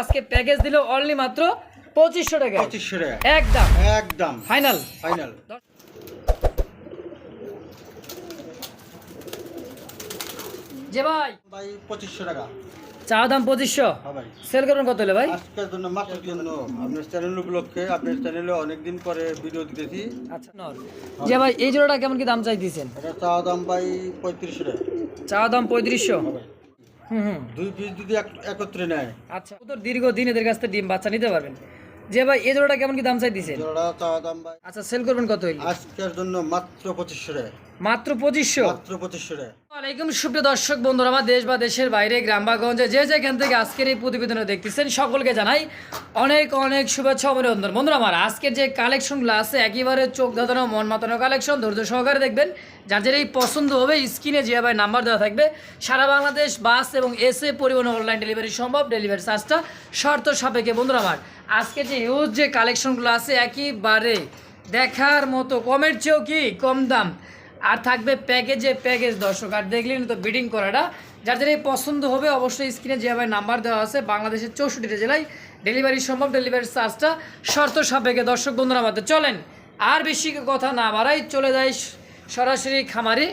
আজকে প্যাকেজ দিল অনলি মাত্র পঁচিশশো টাকা পঁচিশশো টাকা। একদম। একদম। ফাইনাল ফাইনাল যে ভাই। ভাই পঁচিশশো টাকা। চা দাম পঁচিশশো। হ্যাঁ সেল করবেন কত হলে ভাই? আজকের জন্য মাত্র জন্য আপনার চ্যানেল উপলক্ষে আপনার চ্যানেলে অনেকদিন পরে ভিডিও দিতেছি। আচ্ছা যে ভাই এই জোড়াটা কেমন কি দাম চাইতেছেন? এটা চা দাম ভাই পঁয়ত্রিশশো টাকা। চা দাম পঁয়ত্রিশশো। হ্যাঁ দুই পিস যদি একত্রে নেয়। আচ্ছা তো এদের কাছ থেকে ডিম বাচ্চা নিতে পারবেন? যে ভাই এই জোড়াটা কেমন কি দাম চাইতেছেন? জোড়া চা দাম ভাই আচ্ছা সেল করবেন কত আজকের জন্য মাত্র পঁচিশশো টাকা। মাত্র পঁচিশশো। মাত্র পঁচিশশো টাকা আলাইকুম সুপ্রিয় দর্শক বন্ধুরা আমার দেশ বা দেশের বাইরে গ্রাম বা গঞ্জে যে যেখান থেকে আজকের এই প্রতিবেদনে দেখতেছেন সকলকে জানাই অনেক অনেক শুভেচ্ছা অভিনন্দন। বন্ধুরা আমার আজকের যে কালেকশনগুলো আছে একেবারে চোখ ধাঁধানো মন মাতানো কালেকশন ধৈর্য সহকারে দেখবেন। যার এই পছন্দ হবে স্ক্রিনে যে ভাই নাম্বার দেওয়া থাকবে। সারা বাংলাদেশ বাস এবং এসে পরিবহন অনলাইন ডেলিভারি সম্ভব ডেলিভারি চার্জটা শর্ত সাপেক্ষে। বন্ধুরা আমার আজকে যে ইউজ যে কালেকশনগুলো আছে একেবারে দেখার মতো কমের চেয়েও কি কম দাম? আর থাকবে প্যাকেজে প্যাকেজ দর্শক। আর দেখলেন তো বিডিং করাটা। যার যার এই পছন্দ হবে অবশ্যই স্ক্রিনে যেভাবে নাম্বার দেওয়া আছে। বাংলাদেশের চৌষট্টিটা জেলায় ডেলিভারি সম্ভব ডেলিভারি চার্জটা শর্ত সাপেক্ষে। দর্শক বন্ধুরা আমাদের চলেন। আর বেশি কথা না বাড়াই চলে যাই সরাসরি খামারে।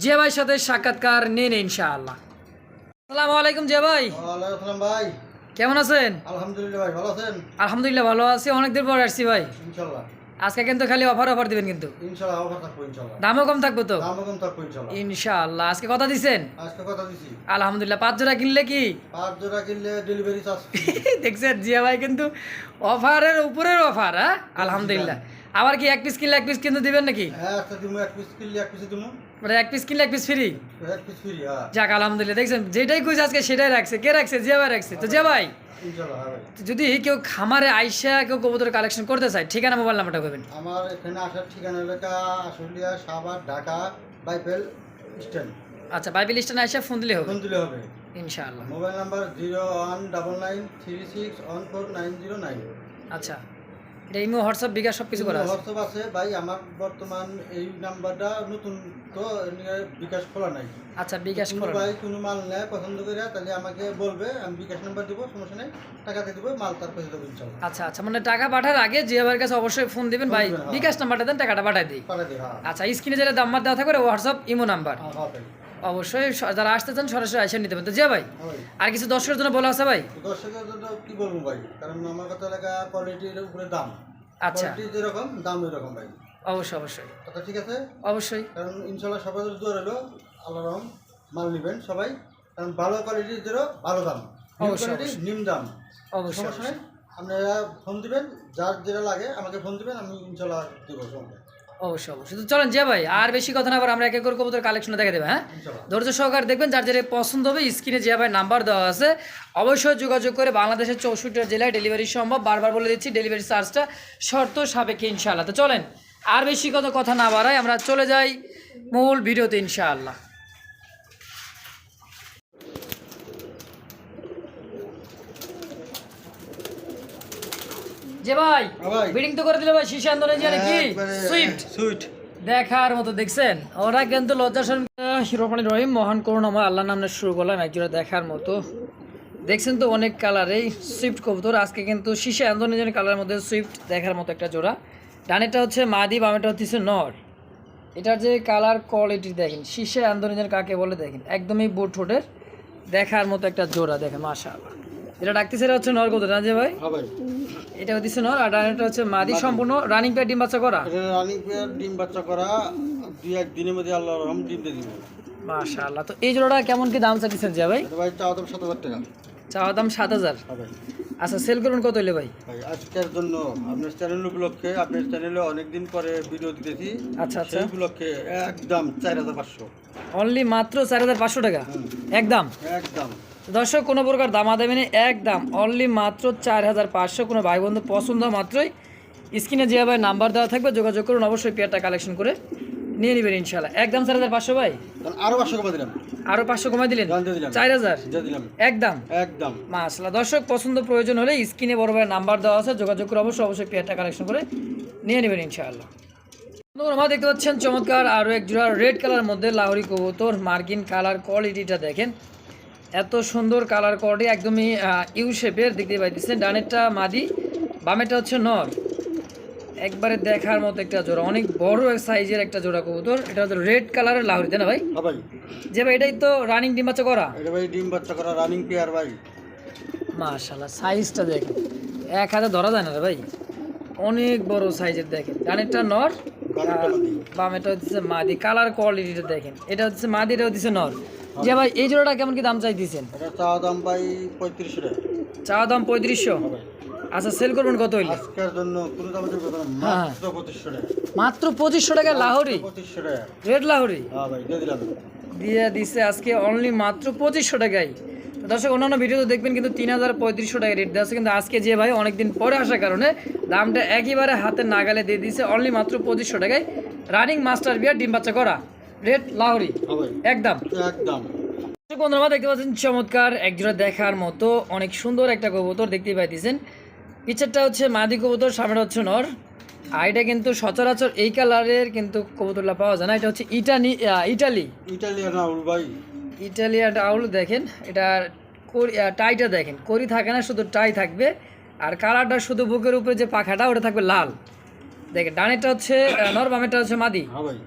জিয়া ভাইয়ের সাথে সাক্ষাৎকার নিয়ে নেই ইনশাআল্লাহ। আসসালামু আলাইকুম জিয়া ভাই। ভাই। কেমন আছেন? আলহামদুলিল্লাহ ভাই ভালো আছেন? আলহামদুলিল্লাহ ভালো আছি। অনেকদিন পর আসছি ভাই। ইনশাল্লাহ আজকে কিন্তু খালি অফার অফার দিবেন কিন্তু। অফার থাকব দামও কম থাকব তো? দাম কম থাকব ইনশাল্লাহ। ইনশাআল্লাহ আজকে কথা দিচ্ছেন আজকে কথা দিছি। আলহামদুলিল্লাহ। পাঁচ জোড়া কিনলে কি? পাঁচ জোড়া কিনলে ডেলিভারি চার্জ দেখছেন জিয়া ভাই কিন্তু অফারের উপরের অফার হ্যাঁ? আলহামদুলিল্লাহ। আবার কি এক পিস কিনলে এক পিস কিন্তু দিবেন নাকি? হ্যাঁ এক পিস মানে এক পিস কিনলে এক পিস ফ্রি হ্যাঁ। যাক আলহামদুলিল্লাহ। দেখছেন যেটাই আজকে সেটাই রাখছে। কে রাখছে? জিয়া ভাই রাখছে। তো জিয়া ভাই ইনশাল্লাহ হ্যাঁ ভাই। যদি কেউ খামারে আইসা কেউ কবুতর কালেকশন করতে চায় ঠিকানা মোবাইল নাম্বারটা করবেন আমার এখানে আসার ঠিকানা এলাকা আশুলিয়া সাভার ঢাকা বাইবেল স্ট্যান্ড। আচ্ছা স্ট্যান্ড আইসা ফোন দিলে হবে। ফোন দিলে হবে। ইনশাআল্লাহ। Mobile number zero one double nine three six one four nine zero nine. আচ্ছা। এটা ইমো হোয়াটসঅ্যাপ বিকাশ সব কিছু করা আছে? হোয়াটসঅ্যাপ আছে। ভাই আমার বর্তমান এই নাম্বারটা নতুন তো বিকাশ খোলা নাই। আচ্ছা বিকাশ করুন ভাই কোনো মাল নেয় পছন্দ করে তাহলে আমাকে বলবে আমি বিকাশ নাম্বার দিব সমস্যা নেই। টাকাতে দিব মাল তার পয়সা দেবো ইনশাল্লাহ আচ্ছা আচ্ছা মানে টাকা পাঠার আগে জিয়া ভাইয়ের কাছে অবশ্যই ফোন দিবেন ভাই। হ্যাঁ। বিকাশ নাম্বারটা দেন টাকাটা পাঠাই দিই। দিই হ্যাঁ। আচ্ছা স্ক্রিনে যেটা নাম্বার দেওয়া থাকবে হোয়াটসঅ্যাপ ইমো নাম্বার। হ্যাঁ, অবশ্যই যারা আসতে চান সরাসরি এসে নিতে পারেন। তো ভাই হ্যাঁ ভাই। আর কিছু দর্শকের জন্য বলা আছে ভাই? দর্শকের জন্য কি বলব ভাই? কারণ আমার কথা এলাকা কোয়ালিটির উপরে দাম। আচ্ছা। কোয়ালিটি যেরকম দাম এরকম ভাই। অবশ্যই অবশ্যই। কথা ঠিক আছে? অবশ্যই। কারণ ইনশাল্লাহ সবাই জোর এলো আল্লাহ রহম মাল নেবেন সবাই। কারণ ভালো কোয়ালিটির যেরো ভালো দাম। অবশ্যই, নিম দাম। অবশ্যই আপনারা ফোন দিবেন যার যেটা লাগে আমাকে ফোন দিবেন আমি ইনশাল্লাহ দেবো সঙ্গে অবশ্যই অবশ্যই। তো চলেন যে ভাই আর বেশি কথা না আবার আমরা এক এক করে কবুতর কালেকশন দেখে দেবে হ্যাঁ? ধৈর্য সহকারে দেখবেন যার যেটা পছন্দ হবে স্ক্রিনে যে ভাই নাম্বার দেওয়া আছে। অবশ্যই যোগাযোগ করে বাংলাদেশের চৌষট্টি জেলায় ডেলিভারি সম্ভব। বারবার বলে দিচ্ছি ডেলিভারি চার্জটা শর্ত সাপেক্ষে ইনশাআল্লাহ। তো চলেন আর বেশি কত কথা না বাড়াই আমরা চলে যাই মূল ভিডিওতে ইনশাআল্লাহ। যে ভাই বিডিং তো করে দিলে ভাই শিশা আন্দোলনে কি? একবারে। সুইফট দেখার মতো দেখছেন? ওরা কিন্তু লজ্জাসন হিরোপানি রহিম মহান করুণাময় আল্লাহ নামে শুরু করলাম একজোড়া দেখার মতো। দেখছেন তো অনেক কালার এই সুইফট কবুতর। আজকে কিন্তু শীষে আন্দোলনের কালারের মধ্যে সুইফট দেখার মতো একটা জোড়া। ডানেরটা হচ্ছে মাদি বামেটা হচ্ছে নর। এটার যে কালার কোয়ালিটি দেখেন শীষে আন্দোলনের কাকে বলে দেখেন? একদমই বুট ঠোঁটের দেখার মতো একটা জোড়া দেখেন মাশা এটা ডাকতেছে এটা হচ্ছে নর কবুতর না যে ভাই? হ্যাঁ এটা হচ্ছে নর আর এটা হচ্ছে মাদি সম্পূর্ণ রানিং পেয়ার ডিম বাচ্চা করা? এটা রানিং পেয়ার ডিম বাচ্চা করা দুই এক দিনের মধ্যে আল্লাহর রহম ডিম দিয়ে দিবে। মাশাআল্লাহ তো এই জোড়াটা কেমন কি দাম চাইছেন যে ভাই? ভাই দাম হাজার টাকা। চাওয়া দাম সাত হাজার। আচ্ছা সেল করুন কত হইলে ভাই? আজকের জন্য আপনার চ্যানেল উপলক্ষে আপনার চ্যানেলে অনেকদিন পরে ভিডিও দিতেছি। আচ্ছা আচ্ছা। উপলক্ষে একদম চার হাজার পাঁচশো। অনলি মাত্র চার হাজার পাঁচশো টাকা? একদম? একদম। দর্শক কোনো প্রকার দামাদামি নেই একদম। অনলি মাত্র চার হাজার পাঁচশো। কোনো ভাই বন্ধু পছন্দ মাত্রই স্ক্রিনে যেভাবে নাম্বার দেওয়া থাকবে যোগাযোগ করুন অবশ্যই পেয়ারটা কালেকশন করে নিয়ে নেবেন ইনশাল্লাহ একদম চার হাজার পাঁচশো ভাই? আরও পাঁচশো কমা দিলাম। আরও পাঁচশো কমাই দিলেন? চার হাজার? একদম? একদম। মাসলা দর্শক পছন্দ প্রয়োজন হলে স্ক্রিনে বড় ভাইয়ের নাম্বার দেওয়া আছে যোগাযোগ করে অবশ্যই অবশ্যই পেয়ারটা কালেকশন করে নিয়ে নেবেন ইনশাআল্লাহ। আমরা দেখতে পাচ্ছেন চমৎকার আরও এক জোড়া রেড কালার মধ্যে লাহরি কবুতর মার্কিন কালার কোয়ালিটিটা দেখেন। এত সুন্দর কালার কোয়ালিটি একদমই ইউ শেপের দেখতে পাইতেছেন। ডানেরটা মাদি বামেরটা হচ্ছে নর। একবারে দেখার মতো একটা জোড়া অনেক বড় সাইজের একটা জোড়া কবুতর। এটা হচ্ছে রেড কালারের লাহরি তাই না ভাই? হ্যাঁ ভাই। যে ভাই এটাই তো রানিং ডিম বাচ্চা করা? এটা ভাই ডিম বাচ্চা করা রানিং পেয়ার ভাই। মাশাল্লাহ সাইজটা দেখেন। এক হাতে ধরা যায় না রে ভাই। অনেক বড় সাইজের দেখেন। ডানেরটা নর মাদি। বামেটা হচ্ছে মাদি। কালার কোয়ালিটিটা দেখেন। এটা হচ্ছে মাদি এটা হচ্ছে নর। যে ভাই এই জোড়াটা কেমন কি দাম চাইতেছেন? এটা চাওয়া দাম ভাই পঁয়ত্রিশশো। টাকা চা দাম পঁয়ত্রিশশো? হ্যাঁ আচ্ছা সেল করবেন কত হইলে? আজকের জন্য কোনো দামে দেবে না হ্যাঁ। মাত্র পঁচিশশো টাকা। মাত্র পঁচিশশো টাকা লাহোরি? পঁচিশশো টাকা। রেড লাহোরি? হ্যাঁ ভাই দিয়ে দিলাম। দিয়ে দিছে আজকে অনলি মাত্র পঁচিশশো টাকায়। তো দর্শক অন্যান্য ভিডিও দেখবেন কিন্তু তিন হাজার পঁয়ত্রিশশো টাকা রেট দেওয়া আছে। কিন্তু আজকে যে ভাই অনেকদিন পরে আসার কারণে দামটা একেবারে হাতে নাগালে দিয়ে দিয়েছে অনলি মাত্র পঁচিশশো টাকায়। রানিং মাস্টার বিয়ার ডিম বাচ্চা করা। রেড লাহোরি। হ্যাঁ একদম। একদম। বন্ধুরা দেখতে পাচ্ছেন চমৎকার একজোড়া দেখার মতো অনেক সুন্দর একটা কবুতর দেখতে পাইতেছেন। পিছেরটা হচ্ছে মাদি কবুতর সামনে হচ্ছে নর। আর এটা কিন্তু সচরাচর এই কালারের কিন্তু কবুতরটা পাওয়া যায় না। এটা হচ্ছে ইটানি ইটালি। ইটালিয়ান আউল ভাই। ইটালিয়ান আউল দেখেন এটা করি- টাইটা দেখেন। করি থাকে না শুধু টাই থাকবে। আর কালারটা শুধু বুকের উপরে যে পাখাটা ওটা থাকবে লাল। দেখেন ডানেরটা হচ্ছে নর বামেরটা হচ্ছে মাদি। হ্যাঁ ভাই।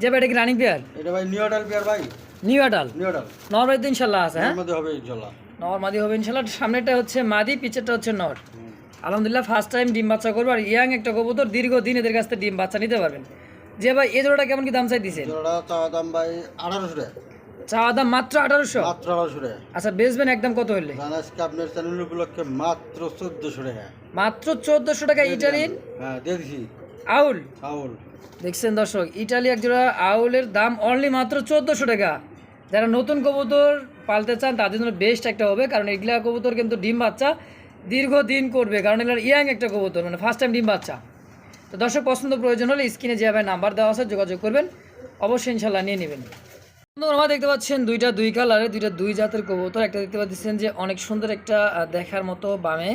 যে ভাই এটা কি রানিং পেয়ার? এটা ভাই নিউ আডাল পেয়ার ভাই। New adult? New adult. নর ভাই তো ইনশাল্লাহ আছে হ্যাঁ? মধ্যে হবে ইনশাল্লাহ। নর মাদি হবে ইনশাল্লাহ। সামনেটা হচ্ছে মাদি পিছেরটা হচ্ছে নর। আলহামদুলিল্লাহ ফার্স্ট টাইম ডিম বাচ্চা করব। আর ইয়াং একটা কবুতর দীর্ঘদিন এদের কাছ থেকে ডিম বাচ্চা নিতে পারবেন। যে ভাই এই জোড়াটা কেমন কি দাম চাই জোড়া চাওয়া দাম ভাই আঠারোশো টাকা। চাওয়া দাম মাত্র আঠারোশো? মাত্র আঠারোশো টাকা। আচ্ছা বেচবেন একদম কত হইলে? আজকে আপনার চ্যানেল উপলক্ষে মাত্র চোদ্দশো টাকা। মাত্র চোদ্দশো টাকা ইটালির হ্যাঁ দিয়ে দিছি। আউল? আউল। দেখছেন দর্শক ইটালি একজোড়া আউলের দাম অনলি মাত্র চোদ্দোশো টাকা। যারা নতুন কবুতর পালতে চান তাদের জন্য বেস্ট একটা হবে কারণ এগুলা কবুতর কিন্তু ডিম বাচ্চা। দীর্ঘদিন করবে কারণ এগুলোর ইয়াং একটা কবুতর মানে ফার্স্ট টাইম ডিম বাচ্চা। তো দর্শক পছন্দ প্রয়োজন হলে স্ক্রিনে যেভাবে নাম্বার দেওয়া আছে যোগাযোগ করবেন। অবশ্যই ইনশাল্লাহ নিয়ে নেবেন। আমরা দেখতে পাচ্ছেন দুইটা দুই কালারে দুইটা দুই জাতের কবুতর। একটা দেখতে পাচ্ছেন যে অনেক সুন্দর একটা দেখার মতো বামে।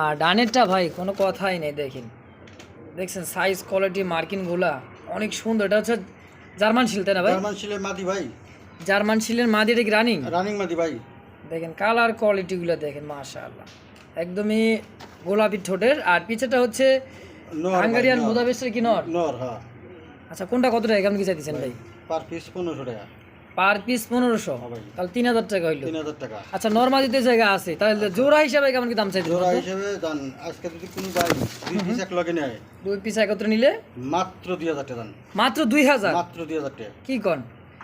আর ডানেরটা ভাই কোনো কথাই নেই দেখেন। দেখছেন সাইজ কোয়ালিটি মার্কিনগুলা অনেক সুন্দর। এটা হচ্ছে জার্মান শিল তাই না ভাই? জার্মান শিলের মাদি ভাই। জার্মান শিলের মাদি এটা কি রানিং রানিং মাদি ভাই। দেখেন কালার কোয়ালিটিগুলো দেখেন মাশাআল্লাহ। একদমই গোলাপি ঠোঁটের আর পিছেটা হচ্ছে হাঙ্গারিয়ান। বুদাপেস্টের কি নর? নর হ্যাঁ। আচ্ছা কোনটা কত টাকা? কেমন কি চাইতেছেন ভাই পার পিস পনেরোশো টাকা। পার পিস পনেরোশো? হ্যাঁ তাহলে তিন হাজার টাকা হইল। তিন হাজার টাকা। আচ্ছা নর্মালিতে জায়গা আছে। তাহলে জোড়া হিসাবে কেমন কি দাম চাইতেছেন জোড়া হিসেবে জান আজকে যদি কোনো ভাই দুই পিস এক লগে নেয় দুই পিস একত্রে নিলে? মাত্র দুই হাজার টাকা দান মাত্র দুই হাজার? মাত্র দুই হাজার টাকা। কি কন?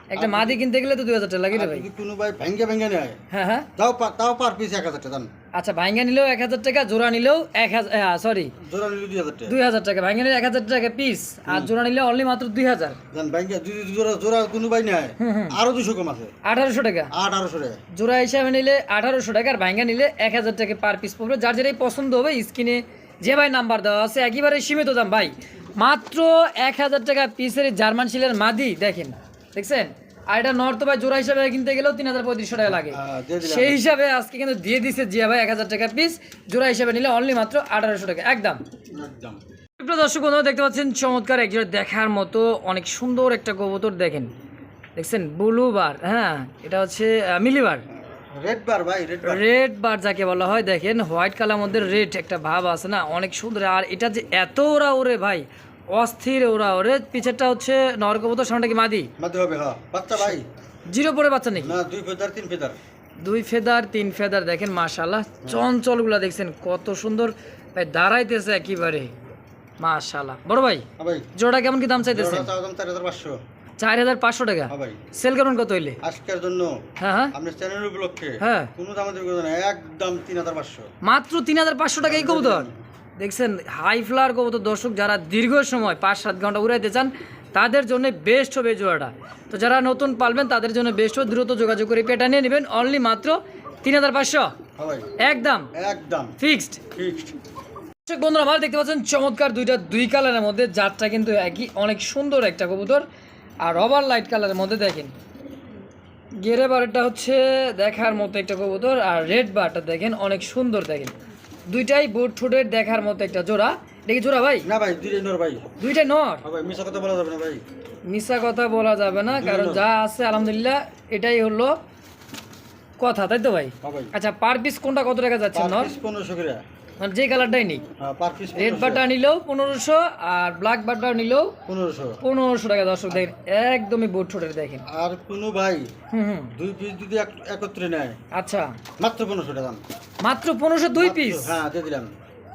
একটা মাদি কিনতে গেলে তো দুই হাজার টাকা লাগে রে ভাই কোনো ভাই ভেঙ্গে ভেঙ্গে নেয়। হ্যাঁ হ্যাঁ। তাও পা- তাও পার পিস এক হাজার টাকা দান আচ্ছা ভাঙ্গা নিলেও এক হাজার টাকা জোড়া নিলেও এক হাজার সরি জোড়া নিলে দুই হাজার টাকা। দুই হাজার টাকা ভাঙ্গা নিলে এক হাজার টাকা পিস আর জোড়া নিলে অনলি মাত্র দুই হাজার। ভেঙ্গে জোড়া জোড়া কোনো ভাই নেয়। আরও দুশো কম আছে। আঠারোশো টাকা। আঠারোশো টাকা। জোড়া হিসাবে নিলে আঠারোশো টাকা আর ভাঙ্গা নিলে এক হাজার টাকা পার পিস পড়বে। যার যেটাই পছন্দ হবে স্ক্রিনে যে ভাই নাম্বার দেওয়া আছে একেবারে সীমিত দাম। ভাই মাত্র এক হাজার টাকা পিসের জার্মান শিলের মাদি দেখেন। দেখছেন? আর এটা নর্থ ভাই জোড়া হিসাবে কিনতে গেলেও তিন হাজার পঁয়ত্রিশশো টাকা লাগে। সেই হিসাবে আজকে কিন্তু দিয়ে দিছে জিয়া ভাই এক হাজার টাকা পিস জোড়া হিসাবে নিলে অনলি মাত্র আঠারোশো টাকা। একদম। একদম। দর্শক বন্ধুরা দেখতে পাচ্ছেন চমৎকার একজোড়া দেখার মতো অনেক সুন্দর একটা কবুতর দেখেন। দেখছেন? ব্লু বার হ্যাঁ? এটা হচ্ছে মিলিবার রেড বার। ভাই রেড বার রেড বার যাকে বলা হয় দেখেন? হোয়াইট কালার মধ্যে রেড একটা ভাব আছে না? অনেক সুন্দর। আর এটা যে এত ওরা ওরে ভাই অস্থির ওরা ওরে পিছেরটা হচ্ছে নর কবুতর সামনেটা কি মাদি? মাঝে হবে হ্যাঁ। বাচ্চা ভাই। জিরো পরে বাচ্চা নাকি? না দুই ফেদার তিন ফেদার। দুই ফেদার তিন ফেদার দেখেন মাশাল্লাহ চঞ্চলগুলা দেখছেন কত সুন্দর। ভাই দাঁড়াইতেছে একেবারে। মাশাল্লাহ বড় ভাই হ্যাঁ ভাই। জোড়া কেমন কি দাম চাইতেছেন? চার হাজার পাঁচশো। টাকা? হ্যাঁ ভাই। সেল কেমন কত হইলে? আজকের জন্য হ্যাঁ হ্যাঁ। আপনার চ্যানেল উপলক্ষে হ্যাঁ। কোনো দাম দেবে একদম তিন হাজার পাঁচশো। মাত্র তিন হাজার পাঁচশো টাকা এই কবুতর? দেখছেন হাই ফ্লার কবুতর দর্শক যারা দীর্ঘ সময় পাঁচ সাত ঘণ্টা উড়াইতে চান তাদের জন্য বেস্ট হবে জোড়াটা। তো যারা নতুন পালবেন তাদের জন্য বেস্ট হবে দ্রুত যোগাযোগ করে পেটা নিয়ে নেবেন। অনলি মাত্র তিন হাজার পাঁচশো। একদম। একদম। ফিক্সড ফিক্সড দর্শক বন্ধুরা আমার দেখতে পাচ্ছেন চমৎকার দুইটা দুই কালারের মধ্যে জাতটা কিন্তু একই অনেক সুন্দর একটা কবুতর। আর রবার লাইট কালারের মধ্যে দেখেন গেরে বারটা হচ্ছে দেখার মতো একটা কবুতর আর রেড বারটা দেখেন অনেক সুন্দর দেখেন। দুইটাই বুট ঠোঁটের দেখার মতো একটা জোড়া। দেখি জোড়া ভাই? না ভাই দুইটাই নর ভাই। দুইটাই নর? হ্যাঁ ভাই মিশা কথা বলা যাবে না ভাই। মিশা কথা বলা যাবে না কারণ যা আছে আলহামদুলিল্লাহ এটাই হলো কথা তাই তো ভাই? হ্যাঁ আচ্ছা পার পিস কোনটা কত টাকা যাচ্ছে নর? পনেরোশো করে। মানে যে কালারটাই পিস রেড বাটা নিলেও পনেরোশো আর ব্ল্যাক বাটা নিলেও পনেরোশো। পনেরোশো টাকা দর্শক দেখেন একদমই বোট ছোটের দেখেন। আর কোনো ভাই হুম হুম। দুই পিস যদি একত্রে নেয় আচ্ছা। মাত্র পনেরোশো টাকা মাত্র পনেরোশো দুই পিস হ্যাঁ দিয়ে দিলাম।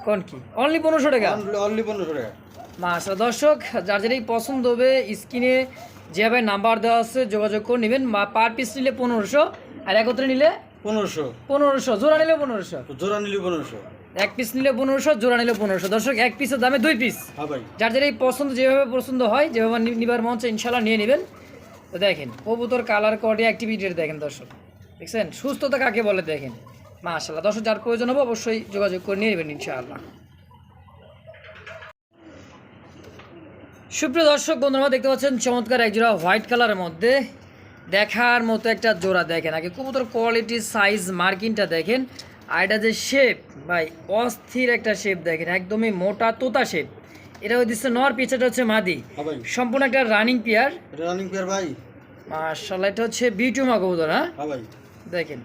কোন কি? অনলি পনেরোশো টাকা? অনলি পনেরোশো টাকা। মাসা দর্শক যার যেটাই পছন্দ হবে স্ক্রিনে যেভাবে নাম্বার দেওয়া আছে যোগাযোগ করে নেবেন। পার পিস নিলে পনেরোশো আর একত্রে নিলে পনেরোশো। পনেরোশো জোড়া নিলে পনেরোশো। জোড়া নিলে পনেরোশো। এক পিস নিলে পনেরোশো জোড়া নিলে পনেরোশো। দর্শক এক পিসের দামে দুই পিস যার যার এই পছন্দ যেভাবে পছন্দ হয় যেভাবে নিবার মঞ্চে ইনশাল্লাহ নিয়ে নেবেন। তো দেখেন কবুতর কালার কোয়ালিটি অ্যাক্টিভিটি দেখেন দর্শক। দেখছেন? সুস্থতা কাকে বলে দেখেন? মাশাল্লাহ দর্শক যার প্রয়োজন হবে অবশ্যই যোগাযোগ করে নিয়ে নেবেন ইনশাআল্লাহ। সুপ্রিয় দর্শক বন্ধুরা দেখতে পাচ্ছেন চমৎকার এক জোড়া হোয়াইট কালারের মধ্যে দেখার মতো একটা জোড়া দেখেন। আগে কবুতর কোয়ালিটি সাইজ মার্কিংটা দেখেন। আর এটা যে শেপ ভাই অস্থির একটা শেপ দেখেন একদমই মোটা তোতা শেপ এটা দিচ্ছে নর পিছাটা হচ্ছে মাদি। হ্যাঁ সম্পূর্ণ একটা রানিং পেয়ার রানিং পেয়ার ভাই। মার্শাল্লাহ এটা হচ্ছে বিটুমা কবুতর হ্যাঁ? হ্যাঁ ভাই। দেখেন।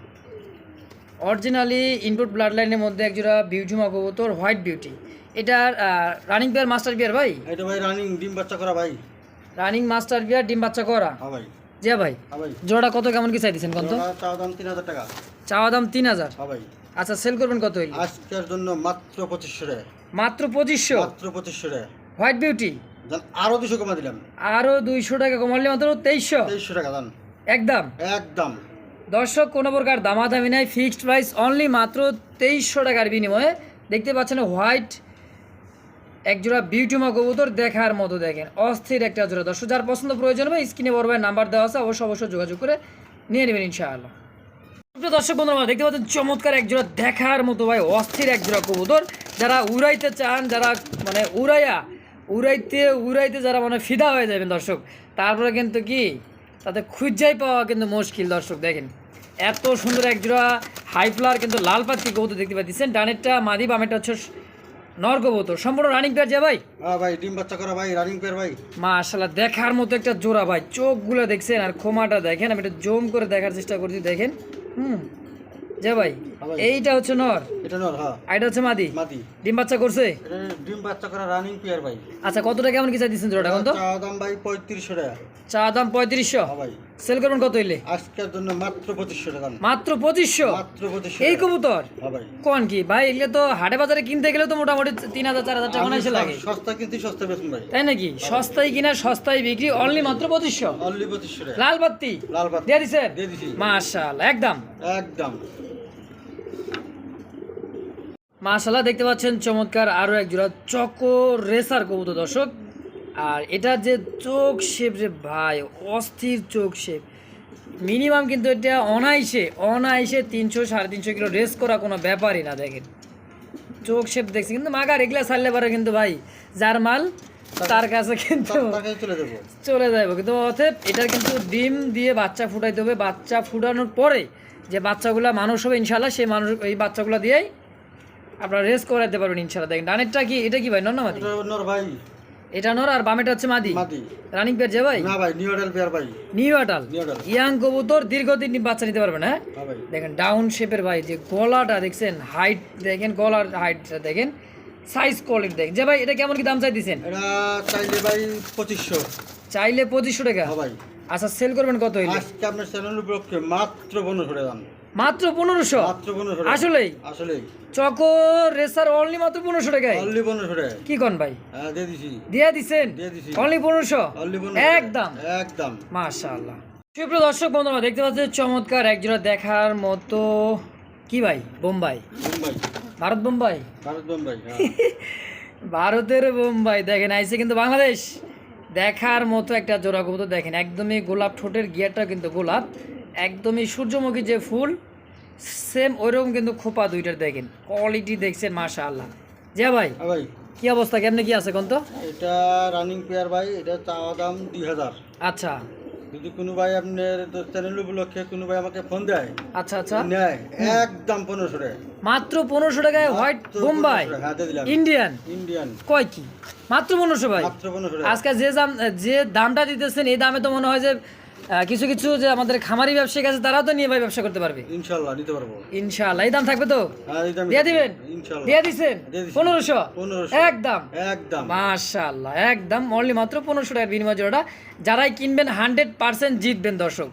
অরিজিনালি ইনপুট ব্লাড লাইনের মধ্যে একজোড়া বিউটিমা কবুতর হোয়াইট বিউটি এটা রানিং পেয়ার মাস্টার বিয়ার ভাই? এটা ভাই রানিং ডিম বাচ্চা করা ভাই। রানিং মাস্টার বিয়ার ডিম বাচ্চা করা? হ্যাঁ ভাই। জি ভাই। জোড়া কত কেমন কি চাইতেছেন কত চাওয়া দাম তিন হাজার টাকা। চাওয়া দাম তিন হাজার। ভাই। আচ্ছা সেল করবেন কত আজকের জন্য মাত্র পঁচিশশো টাকা। মাত্র পঁচিশশো? মাত্র পঁচিশশো টাকা। হোয়াইট বিউটি আরও দুশো কমা দিলাম। আরও দুইশো টাকা কমালে মাত্র তেইশশো? তেইশশো টাকা দাম একদম? একদম। দর্শক কোনো প্রকার দামাদামি নাই ফিক্সড প্রাইস অনলি মাত্র তেইশশো টাকার বিনিময়ে। দেখতে পাচ্ছেন হোয়াইট একজোড়া বিউটিমা কবুতর দেখার মতো দেখেন। অস্থির একটা জোড়া। দর্শক যার পছন্দ প্রয়োজন হবে স্ক্রিনে বড় নাম্বার দেওয়া আছে অবশ্যই অবশ্যই যোগাযোগ করে নিয়ে নেবেন ইনশাআল্লাহ। দর্শক বন্ধুরা দেখতে পাচ্ছেন চমৎকার একজোড়া দেখার মতো ভাই, অস্থির একজোড়া কবুতর। যারা উড়াইতে চান, যারা মানে উড়াইয়া, উড়াইতে উড়াইতে যারা মানে ফিদা হয়ে যাবেন দর্শক, তারপরে কিন্তু কি তাতে খুঁজাই পাওয়া কিন্তু মুশকিল দর্শক, দেখেন। এত সুন্দর একজোড়া হাইফ্লার কিন্তু লাল পাত্রি কবুতর দেখতে পাচ্ছেন। ডানেরটা মাদি, বামেরটা হচ্ছে নর কবুতর সম্পূর্ণ রানিং পেয়ার যা ভাই? হ্যাঁ ভাই ডিম বাচ্চা করা ভাই রানিং পেয়ার ভাই। মাশাল্লাহ দেখার মতো একটা জোড়া ভাই। চোখগুলো দেখছেন আর খোমাটা দেখেন আমি এটা জুম করে দেখার চেষ্টা করছি দেখেন। হুম যে ভাই হ্যাঁ এইটা হচ্ছে নর? এটা নর হ্যাঁ। এটা হচ্ছে মাদি? মাদি। ডিম বাচ্চা করছে? ডিম বাচ্চা করা রানিং পেয়ার ভাই। আচ্ছা কতটা কেমন কি চাইতেছেন জোড়াটা এখন তো চাওয়া দাম ভাই পঁয়ত্রিশশো টাকা। চা দাম পঁয়ত্রিশশো। হ্যাঁ ভাই। সেল করবেন কত হইলে? আজকের জন্য মাত্র টাকা। মাত্র মাত্র এই কবুতর? কোন কি? ভাই এগুলো তো হাটে বাজারে কিনতে গেলে তো মোটামুটি তিন হাজার চার হাজার টাকা এসে লাগে। সস্তা কিনতে সস্তা বেচুন ভাই। তাই নাকি? সস্তায় কিনা সস্তায় বিক্রি অনলি মাত্র অনলি লাল বাত্তি লাল দিয়ে দিছেন? দিয়ে দিছি। মাশাল একদম। একদম। দেখতে পাচ্ছেন চমৎকার আরও এক জোড়া চকো রেসার কবুতর দর্শক। আর এটা যে চোখ শেপ রে ভাই অস্থির চোখ শেপ। মিনিমাম কিন্তু এটা অনাইসে অনাইসে তিনশো সাড়ে তিনশো কিলো রেস করা কোনো ব্যাপারই না দেখেন। চোখ শেপ দেখছি কিন্তু মাগার এগুলা ছাড়লে পারে কিন্তু ভাই যার মাল তার কাছে কিন্তু চলে যাব। কিন্তু অতএব এটার কিন্তু ডিম দিয়ে বাচ্চা ফুটাইতে হবে। বাচ্চা ফুটানোর পরে যে বাচ্চাগুলো মানুষ হবে ইনশাল্লাহ সেই মানুষ এই বাচ্চাগুলো দিয়েই আপনারা রেস করাতে পারবেন ইনশাল্লাহ দেখেন ডানেরটা কি এটা কি ভাই নর না মাদি ভাই। এটা নর আর বামেটা হচ্ছে মাদি। মাদি। রানিং পেয়ার যে ভাই? না ভাই নিউ পেয়ার ভাই। নিউ আটাল ইয়াং কবুতর দীর্ঘদিন বাচ্চা নিতে পারবেন হ্যাঁ? হ্যাঁ দেখেন ডাউন শেপের ভাই যে গলাটা দেখছেন হাইট দেখেন গলার হাইটটা দেখেন সাইজ কোয়ালিটি দেখেন। যে ভাই এটা কেমন কি দাম চাই এটা চাইলে ভাই পঁচিশশো। চাইলে পঁচিশশো টাকা? হ্যাঁ ভাই। আচ্ছা সেল করবেন কত হইলে? আজকে আপনার চ্যানেল উপলক্ষে মাত্র পনেরোশো টাকা দাম। মাত্র পনেরোশো? মাত্র পনেরোশো আসলেই? আসলে চকো রেসার অনলি মাত্র পনেরোশো টাকায়? অনলি পনেরোশো টাকা কি কন ভাই? হ্যাঁ দিয়ে দিছি। দিয়ে দিছেন? দিয়ে দিছি। অনলি পনেরোশো? অনলি একদম। একদম। মাশাআল্লাহ। সুপ্রিয় দর্শক বন্ধুরা দেখতে পাচ্ছেন চমৎকার একজোড়া দেখার মতো কি ভাই? বোম্বাই। ভারত বোম্বাই? ভারত মুম্বাই হ্যাঁ। ভারতের বোম্বাই। দেখেন আইসে কিন্তু বাংলাদেশ। দেখার মতো একটা জোড়া কবুতর দেখেন। একদমই গোলাপ ঠোঁটের গিয়ারটা কিন্তু গোলাপ। একদমই সূর্যমুখী যে ফুল সেম ওইরকম কিন্তু খোপা দুইটার দেখেন। কোয়ালিটি দেখছেন মাশা আল্লাহ যে ভাই হ্যাঁ ভাই। কি অবস্থা? কেমনে কি আছে কোন তো? এটা রানিং পেয়ার ভাই এটা চাওয়া দাম দুই হাজার। আচ্ছা। যদি কোনো ভাই আপনার চ্যানেল উপলক্ষে কোনো ভাই আমাকে ফোন দেয় আচ্ছা আচ্ছা। নেয় একদম পনেরোশো টাকা মাত্র পনেরোশো টাকায় হোয়াইট বোম্বাই? 1500 টাকা, হ্যাঁ ইন্ডিয়ান ইন্ডিয়ান কয় কি? মাত্র পনেরোশো ভাই? মাত্র পনেরোশো আজকে যে দাম যে দামটা দিতেছেন এই দামে তো মনে হয় যে কিছু কিছু যে আমাদের খামারি ব্যবসায়িক আছে তারাও তো নিয়ে ভাই ব্যবসা করতে পারবে? ইনশাল্লাহ নিতে পারব। ইনশাআল্লাহ এই দাম থাকবে তো? হ্যাঁ দিয়ে দিবেন? দিয়ে দিছি। পনেরোশো? একদম। একদম। মাশাআল্লাহ একদম। অনলি মাত্র পনেরোশো টাকার বিনিময় জোড়াটা। যারাই কিনবেন হান্ড্রেড পার্সেন্ট জিতবেন দর্শক।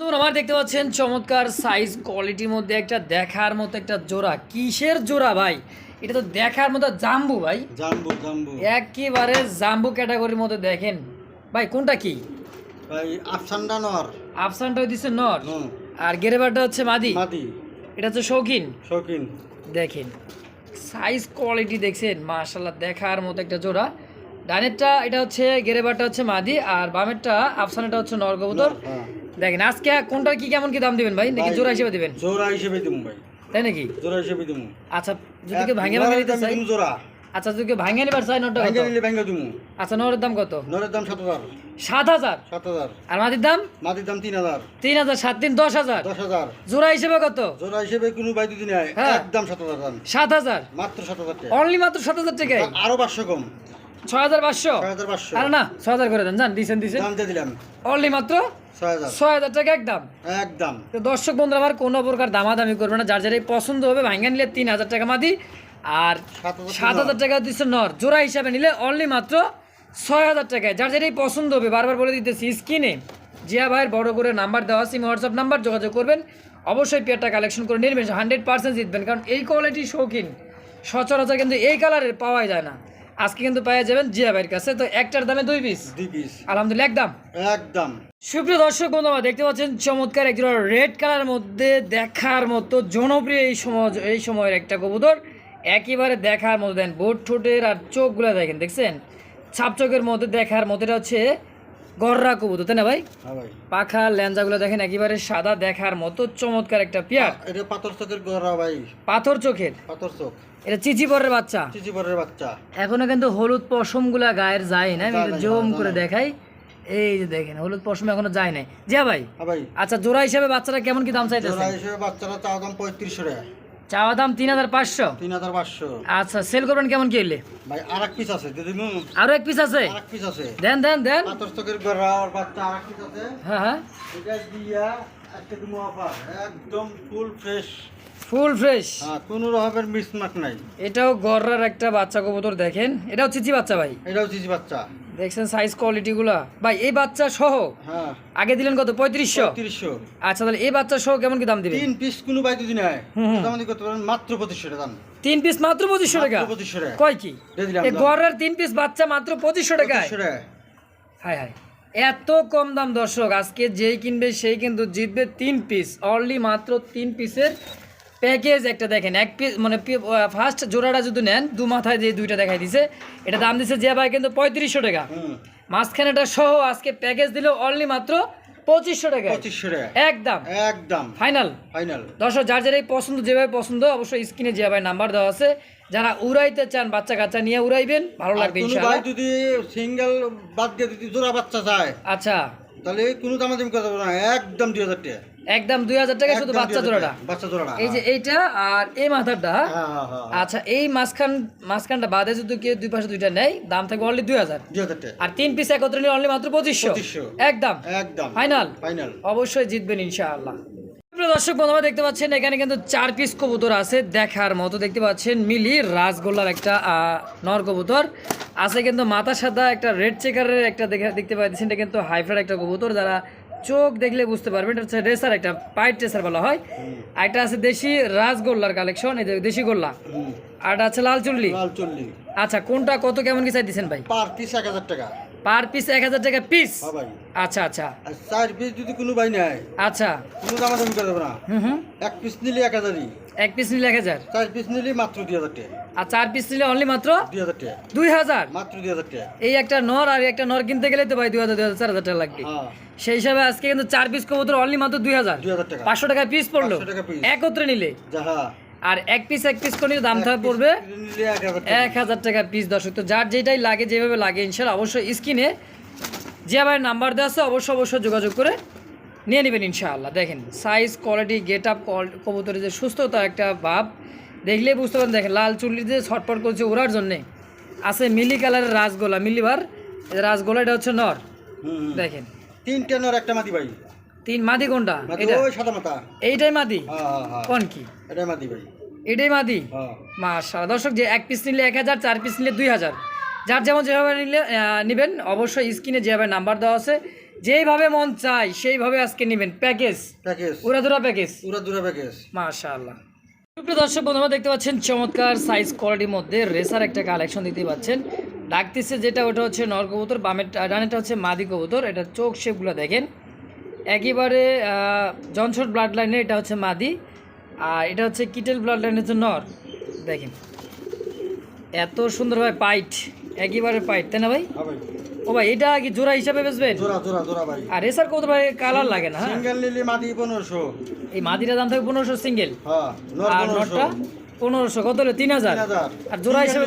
তোমরা আমার দেখতে পাচ্ছেন চমৎকার সাইজ কোয়ালিটির মধ্যে একটা দেখার মতো একটা জোড়া। কিসের জোড়া ভাই? এটা তো দেখার মতো জাম্বু ভাই। জাম্বু জাম্বু। একেবারে জাম্বু ক্যাটাগরির মধ্যে দেখেন। ভাই কোনটা কি? ভাই আফসানটা নর। নর? আর গেরেবারটা হচ্ছে মাদি? মাদি। এটা হচ্ছে শৌখিন? শৌখিন। দেখেন সাইজ কোয়ালিটি দেখছেন? মাশাল্লাহ দেখার মতো একটা জোড়া। ডানেরটা এটা হচ্ছে গেরেবারটা হচ্ছে মাদি আর বামেরটা আফসানাটা হচ্ছে নরকবুতর হ্যাঁ। দেখেন আজকে কোনটার কি কেমন কি দাম দিবেন ভাই? নাকি জোড়া হিসেবে দিবেন? জোড়া হিসেবে দিমু ভাই। তাই নাকি? জোড়া হিসেবে দিমু। আচ্ছা যদি ভাঙে ভাঙে নিতে চাই জোড়া। আচ্ছা যদি কেউ ভাঙে নিবার চাই নটা কত? ভাঙ্গে নিলে ভাঙ্গে দিমু। আচ্ছা নরের দাম কত? নরের দাম সাত হাজার। সাত হাজার? সাত হাজার। আর মাদির দাম? মাটির দাম তিন হাজার। তিন হাজার সাত তিন দশ হাজার। দশ হাজার। জোড়া হিসেবে কত? জোড়া হিসেবে কোনো বাই দুদিন হ্যাঁ। একদম সাত হাজার দাম। সাত হাজার? মাত্র সাত হাজার টাকা। অনলি মাত্র সাত হাজার টাকায়? আরও পাঁচশো কম। ছয় হাজার পাঁচশো? আর না ছয় হাজার করে দেন জান দিছেন দিছেন। দাম দিয়ে দিলাম। অনলি মাত্র ছয় হাজার। টাকা একদম। একদম। তো দর্শক বন্ধুরা আমার কোনো প্রকার দামাদামি করবে না। যার যার পছন্দ হবে ভাঙ্গা নিলে তিন হাজার টাকা মাদি। আর সাত হাজার টাকা। দিচ্ছে নর। জোড়া হিসাবে নিলে অনলি মাত্র ছয় হাজার টাকায়। যার যেটাই পছন্দ হবে বারবার বলে দিতেছি স্ক্রিনে জিয়া ভাইয়ের বড় করে নাম্বার দেওয়া সিম হোয়াটসঅ্যাপ নাম্বার যোগাযোগ করবেন। অবশ্যই পেয়ারটা কালেকশন করে নেবেন হান্ড্রেড পার্সেন্ট জিতবেন। কারণ এই কোয়ালিটি শৌখিন সচরাচর কিন্তু এই কালারের পাওয়াই যায় না। আজকে কিন্তু পাওয়া যাবেন জিয়া ভাইয়ের কাছে। তো একটার দামে দুই পিস দুই পিস আলহামদুলিল্লাহ একদম। একদম। সুপ্রিয় দর্শক বন্ধু আমরা দেখতে পাচ্ছেন চমৎকার একজন রেড কালার মধ্যে দেখার মতো জনপ্রিয় এই সময় এই সময়ের একটা কবুতর। একেবারে দেখার মতো দেন বোট ঠোঁটের আর চোখগুলো দেখেন দেখছেন? ছাপ চোখের মধ্যে দেখার মতো এটা হচ্ছে গররা কবুতর তাই না ভাই? হ্যাঁ পাখা ল্যাঞ্জাগুলো দেখেন একেবারে সাদা দেখার মতো চমৎকার একটা পেয়ার। এটা পাথর চোখের গড়া ভাই। পাথর চোখের? পাথর চোখ। এটা চিচি পরের বাচ্চা। চিচিপরের বাচ্চা। এখনও কিন্তু হলুদ পশমগুলা গায়ের যায় না আমি জম করে দেখাই। এই যে দেখেন হলুদ পশম এখনও যায় নাই। জিয়া ভাই। হ্যাঁ ভাই। আচ্ছা জোড়া হিসাবে বাচ্চারা কেমন কি দাম চাইতেছে? জোড়া হিসেবে বাচ্চারা চাওয়া দাম পঁয়ত্রিশশো টাকা। চাওয়া দাম তিন হাজার পাঁচশো। তিন হাজার পাঁচশো। আচ্ছা সেল করবেন কেমন কি হইলে? ভাই আর এক পিস আছে দিদি আরও এক পিস আছে? এক পিস আছে। দেন দেন দেন। পাথর গড়া আর বাচ্চা আর এক পিস আছে। হ্যাঁ হ্যাঁ। এটা দিয়া একটা তুমি অফার একদম ফুল ফ্রেশ ফুল ফ্রেশ হ্যাঁ কোনো রকমের মিসমার্ক নাই। এটাও গররার একটা বাচ্চা কবুতর দেখেন। এটাও চিচি বাচ্চা ভাই। এটাও চিচি বাচ্চা। দেখছেন সাইজ কোয়ালিটি গুলা ভাই এই বাচ্চা সহ? হ্যাঁ। আগে দিলেন কত? পঁয়ত্রিশশো? তিরিশশো আচ্ছা তাহলে এই বাচ্চা সহ কেমন কি দাম দিবেন? তিন পিস কোনো বাই দুদিন হয় হুম, হুম। করতে পারেন মাত্র পঁচিশশো টাকা দাম। তিন পিস মাত্র পঁচিশশো টাকা? পঁচিশশো টাকা। কয় কি? তিন পিস বাচ্চা মাত্র পঁচিশশো টাকা হাই হাই এত কম দাম দর্শক আজকে যেই কিনবে সেই কিন্তু জিতবে তিন পিস অনলি মাত্র তিন পিসের প্যাকেজ একটা দেখেন এক পিস মানে ফার্স্ট জোড়াটা যদি নেন দু মাথায় যে দুইটা দেখাই দিছে এটা দাম দিছে যে ভাই কিন্তু পঁয়ত্রিশশো টাকা। মাঝখানেটা সহ আজকে প্যাকেজ দিল অনলি মাত্র পঁচিশশো টাকা। পঁচিশশো টাকা। একদম। একদম। ফাইনাল ফাইনাল দর্শক যার যার এই পছন্দ যেভাবে পছন্দ অবশ্যই স্ক্রিনে যে ভাই নাম্বার দেওয়া আছে যারা উড়াইতে চান বাচ্চা কাচ্চা নিয়ে উড়াইবেন ভালো লাগবে ইনশাআল্লাহ। যদি সিঙ্গেল বাদ দিয়ে যদি জোড়া বাচ্চা চায়। আচ্ছা। তাহলে কোনো না একদম দুই হাজার টাকা। একদম দুই হাজার টাকা শুধু বাচ্চা জোড়াটা? বাচ্চা জোড়াটা এই যে এইটা আর এই মাথাটা হ্যাঁ হ্যাঁ হ্যাঁ। আচ্ছা এই মাঝখান মাঝখানটা বাদে যদি কেউ দুই পাশে দুইটা নেয় দাম থাকবে অনলি দুই হাজার। দুই হাজার টাকা। আর তিন পিস একত্রে নিয়ে অনলি মাত্র পঁচিশশো। একদম। একদম। ফাইনাল ফাইনাল অবশ্যই জিতবেন ইনশাআল্লাহ। দর্শক বন্ধুরা দেখতে পাচ্ছেন এখানে কিন্তু চার পিস কবুতর আছে দেখার মতো। দেখতে পাচ্ছেন মিলি রাজগোল্লার একটা নর কবুতর। আছে কিন্তু মাথা সাদা একটা রেড চেকারের একটা দেখে দেখতে পাচ্ছেন এটা কিন্তু হাইফ্রার একটা কবুতর। যারা চোখ দেখলে বুঝতে পারবেন এটা হচ্ছে রেসার একটা পাইট রেসার বলা হয়। আর একটা আছে দেশি রাজগোল্লার কালেকশন এই দেশি গোল্লা। আর আছে লাল চুল্লি। লাল আচ্ছা কোনটা কত কেমন কি চাই দিচ্ছেন ভাই? পার পিস এক হাজার টাকা। পার পিস এক হাজার টাকা পিস হ্যাঁ আচ্ছা আচ্ছা। চার পিস যদি কোনো ভাই নেয় আচ্ছা। কোনো দামা দামি করে না। হুম হুম। এক পিস নিলে এক হাজারই। এক পিস নিলে এক হাজার? চার পিস নিলে মাত্র দুই হাজার টাকা। আর চার পিস নিলে অনলি মাত্র দুই হাজার টাকা। দুই হাজার? মাত্র দুই হাজার টাকা। এই একটা নর আর একটা নর কিনতে গেলে তো ভাই দুই হাজার দুই হাজার চার হাজার টাকা লাগবে। হ্যাঁ। সেই হিসাবে আজকে কিন্তু চার পিস কবুতর অনলি মাত্র দুই হাজার। দুই হাজার টাকা। পাঁচশো টাকা পিস পড়ল। 500 টাকা piece। একত্রে নিলে। আর এক পিস এক পিস করে দাম থাকবে পড়বে। এক হাজার টাকা। পিস দর্শক তো যার যেটাই লাগে যেভাবে লাগে ইনশাল্লাহ অবশ্যই স্ক্রিনে যে আবার নাম্বার দেওয়া আছে অবশ্যই অবশ্যই যোগাযোগ করে নিয়ে নেবেন ইনশাআল্লাহ। দেখেন সাইজ কোয়ালিটি গেট আপ কবুতরের যে সুস্থতা একটা ভাব দেখলেই বুঝতে পারেন দেখেন লাল চুল্লি যে ছটপট করছে ওড়ার জন্যে আছে মিলি কালারের রাসগোলা মিলিবার রাসগোলা এটা হচ্ছে নর। দেখেন। তিনটে নর একটা মাদি ভাই। তিন মাদি কোনটা? এটা? সাদা মাথা। এইটাই মাদি? হ্যাঁ হ্যাঁ হ্যাঁ। কোন কি? এটাই মাদি ভাই। এটাই মাদি? মাশাআল্লাহ। দর্শক যে এক পিস নিলে এক হাজার চার পিস নিলে দুই হাজার। যার যেমন যেভাবে নিলে নিবেন অবশ্যই স্ক্রিনে যেভাবে নাম্বার দেওয়া আছে যেইভাবে মন চাই সেইভাবে আজকে নেবেন। প্যাকেজ? প্যাকেজ। উড়াধুরা প্যাকেজ? দূরে প্যাকেজ। মাশাআল্লাহ। সুপ্রিয় দর্শক বন্ধুরা দেখতে পাচ্ছেন চমৎকার সাইজ কোয়ালিটির মধ্যে রেসার একটা কালেকশন দিতে পাচ্ছেন। ডাকতেছে যেটা ওটা হচ্ছে নর কবুতর বামের ডানেটা হচ্ছে মাদি কবুতর। এটা চোখ শেপগুলো দেখেন। একেবারে জনসট ব্লাড লাইনে এটা হচ্ছে মাদি আর এটা হচ্ছে কিটেল ব্লাড লাইনে হচ্ছে নর দেখেন এত সুন্দরভাবে পাইট একেবারে পাইট তাই না ভাই? হ্যাঁ ও ভাই এটা কি জোড়া হিসাবে বেচবেন? জোড়া জোড়া জোড়া ভাই। আর রেসার কবুতর ভাই কালার লাগে না হ্যাঁ? সিঙ্গেল নিলে মাদি পনেরোশো। এই মাদিটা দাম থাকে পনেরোশো সিঙ্গেল। হ্যাঁ নর আর নটটা? পনেরোশো কত হলো? তিন হাজার? আর জোড়া হিসেবে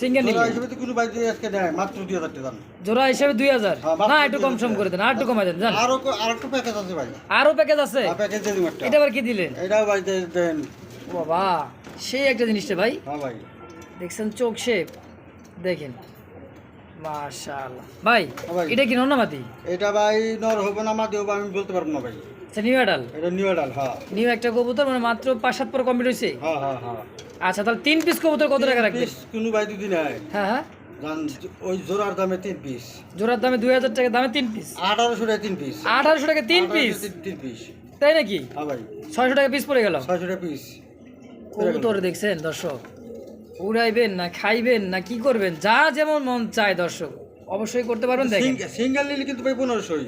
সিঙ্গেল জোড়া হিসেবে দুই হাজার হ্যাঁ, না একটু কম সম করে দেন আর একটু কমাই দেন জান। আরও প্যাকেজ আছে একটা। এটা আবার কি দিলেন? এটাও ভাই দেন। বাবা সেই একটা জিনিসটা ভাই। হ্যাঁ দেখছেন চোখ শেপ দেখেন। মাশাআল্লাহ। ভাই হ্যাঁ। এটা কি নন্নামাতি এটা ভাই নর হবে না মাদি হবে আমি বলতে পারব না ভাই। আচ্ছা নিউ অ্যাডাল এটা নিউ ডাল হ্যাঁ। নিউ একটা কবুতর মানে মাত্র পাঁচ সাত পর কমপ্লিট হয়েছে হ্যাঁ হ্যাঁ হ্যাঁ। আচ্ছা তাহলে তিন পিস কবুতর কত টাকা রাখবেন? পিস কোনো ভাই দুদিন হয় হ্যাঁ। হ্যাঁ ওই জোড়ার দামে তিন পিস জোড়ার দামে দুই হাজার টাকা দামে তিন পিস আঠারোশো টাকা তিন পিস আঠারোশো টাকা তিন পিস তিন পিস তাই নাকি? হ্যাঁ ভাই। ছয়শো টাকা পিস পড়ে গেল। ছয়শো টাকা পিস কবুতর দেখছেন দর্শক? উড়াইবেন না খাইবেন না কি করবেন? যা যেমন মন চায় দর্শক। অবশ্যই করতে পারবেন দেখেন। সিঙ্গেল নিলে কিন্তু ভাই পনেরোশোই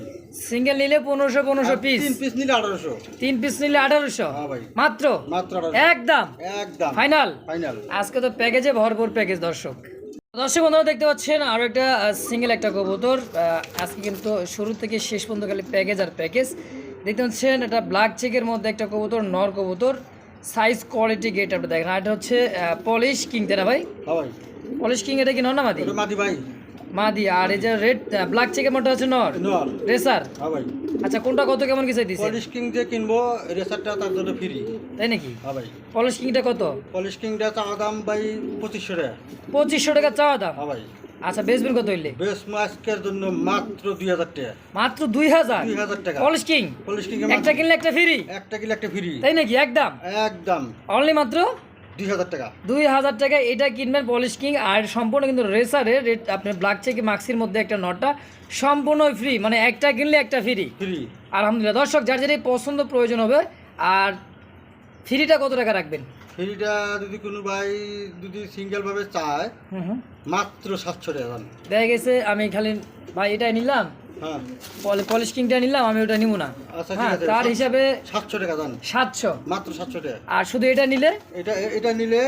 সিঙ্গেল নিলে পনেরোশো পনেরোশো পিস তিন পিস নিলে আঠারোশো। তিন পিস নিলে আঠারোশো? হ্যাঁ মাত্র? মাত্র একদম? একদম। ফাইনাল ফাইনাল আজকে তো প্যাকেজে ভরপুর প্যাকেজ দর্শক। দর্শক বন্ধুরা দেখতে পাচ্ছেন আরও একটা সিঙ্গেল একটা কবুতর। আজকে কিন্তু শুরু থেকে শেষ পর্যন্ত খালি প্যাকেজ আর প্যাকেজ দেখতে পাচ্ছেন এটা ব্ল্যাক চেকের মধ্যে একটা কবুতর নর কবুতর। সাইজ কোয়ালিটি গেট আপনি দেখেন। আর এটা হচ্ছে পলিশ কিং না ভাই? হ্যাঁ ভাই। পলিশ কিং এটা কি নর না মাদি? মাদি ভাই। মাদি আর এই যে রেড ব্ল্যাক চেকের মধ্যে হচ্ছে নর? নর। রেসার হ্যাঁ ভাই। আচ্ছা কোনটা কত কেমন কিছু দিছে? পলিশ কিং যে কিনবো রেসারটা তার জন্য ফ্রি তাই নাকি? হ্যাঁ ভাই। পলিশ কিংটা কত? পলিশ কিংটা চাওয়া দাম ভাই পঁচিশশো টাকা। পঁচিশশো টাকা চাওয়া দাম? হ্যাঁ ভাই। আচ্ছা বেসবেন কত হইলে? বেশ মাস্কের জন্য মাত্র দুই হাজার টাকা। মাত্র দুই হাজার? দুই হাজার টাকা। পলিশ কিং পলিশ কিং একটা কিনলে একটা ফ্রি একটা কিলো একটা ফ্রি তাই নাকি? একদম? একদম। অনলি মাত্র? দুই হাজার টাকা। দুই হাজার টাকা এটা কিনবেন পলিশ কিং আর সম্পূর্ণ কিন্তু রেসারে রেট আপনার ব্ল্যাক চেকে মাক্সির মধ্যে একটা নটটা সম্পূর্ণ ফ্রি মানে একটা কিনলে একটা ফ্রি ফ্রি আলহামদুলিল্লাহ। দর্শক যার যেটাই পছন্দ প্রয়োজন হবে আর ফ্রিটা কত টাকা রাখবেন? ফ্রিটা যদি কোনো ভাই যদি সিঙ্গেল ভাবে চায় হুম হুম। মাত্র সাতশো টাকা। দেখা গেছে আমি খালি ভাই এটাই নিলাম। পলিশ কিংটা নিলাম আমি ওটা নিব না। আচ্ছা, হ্যাঁ তার হিসাবে সাতশো টাকা দাম। সাতশো। মাত্র সাতশো টাকা। আর শুধু এটা নিলে? এটা এটা নিলে